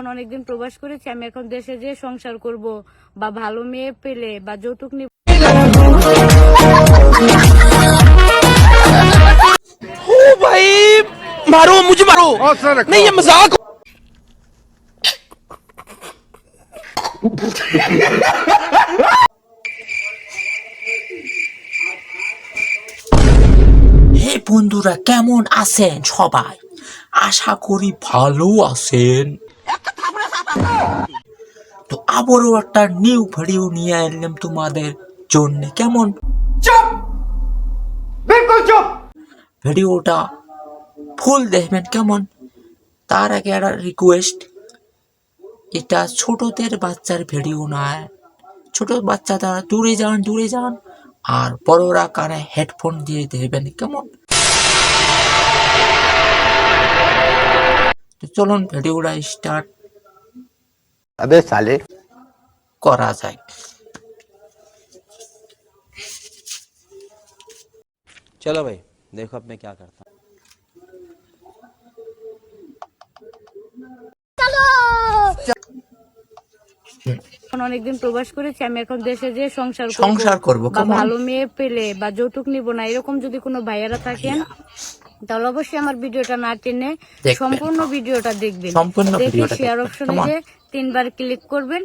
এখন অনেকদিন প্রবাস করেছি আমি এখন দেশে যে সংসার করব বা ভালো মেয়ে পেলে বা যৌতুক নিব ओ भाई मारो मुझे मारो नहीं ये मजाक হে বন্ধুরা কেমন আছেন সবাই আশা করি ভালো আছেন তো আবারও একটা নিউ ভিডিও নিয়ে এলাম তোমাদের জন্য। কেমন? ভিডিওটা ফুল দেখবেন কেমন? তার আগে একটা রিকোয়েস্ট এটা ছোটদের বাচ্চার ভিডিও নয়। ছোট বাচ্চা তারা দূরে যান দূরে যান আর বড়রা কানে হেডফোন দিয়ে দেবেন কেমন? তো চলুন ভিডিওটা স্টার্ট अबे साले করা যায় चलो भाई देखो अब मैं क्या करता हूँ এখন অনেকদিন প্রবাস করেছি আমি এখন দেশে যে সংসার করব সংসার করব বা কেমন ভালো মেয়ে পেলে বা যৌতুক নিব না এরকম যদি কোনো ভাইয়ারা থাকেন তাহলে অবশ্যই আমার ভিডিওটা না টেনে দেখবেন। সম্পূর্ণ ভিডিওটা দেখবেন সম্পূর্ণ দেখে ভিডিওটা শেয়ার দেখবেন। অপশনে কেমন? যে তিনবার ক্লিক করবেন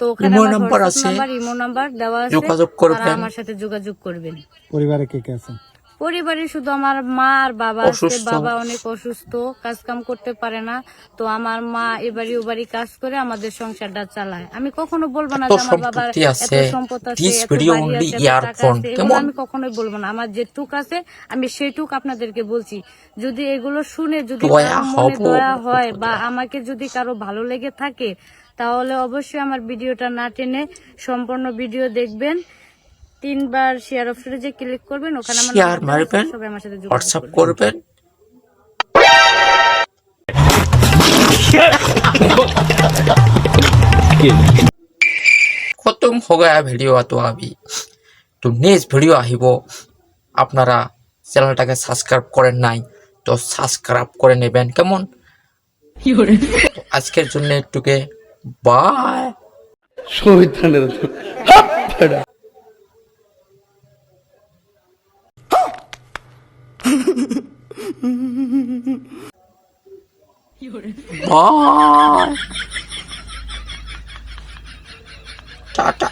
তো ওখানে ইমো আমার নাম্বার আছে। ইমো নাম্বার দেওয়া আছে যোগাযোগ করবেন। আমার সাথে যোগাযোগ করবেন পরিবারে কে কে আছে পরিবারে শুধু আমার মা আর বাবা আছে বাবা অনেক অসুস্থ কাজ কাম করতে পারে না। তো আমার মা এবারই ওবারই কাজ করে আমাদের সংসারটা চালায়। আমি কখনো বলব না যে আমার বাবার এত সম্পদ আছে এত বাড়ি এগুলো? আমি কখনোই বলব না। আমার যেটুক আছে আমি সেইটুক আপনাদেরকে বলছি। যদি এগুলো শুনে যদি মনে দয়া হয় বা আমাকে যদি কারও ভালো লেগে থাকে তাহলে অবশ্যই আমার ভিডিওটা না টেনে সম্পূর্ণ ভিডিও দেখবেন। তিনবার শেয়ার অপশনে যে ক্লিক করবেন ওখানে আমার শেয়ার মারবেন হোয়াটসঅ্যাপ করবেন। খতম হো ভিডিও তো আমি তো নেক্সট ভিডিও আহিব। আপনারা চ্যানেলটাকে সাবস্ক্রাইব করেন নাই তো সাবস্ক্রাইব করে নেবেন কেমন? আজকের জন্য একটুকে বাই বাই টাটা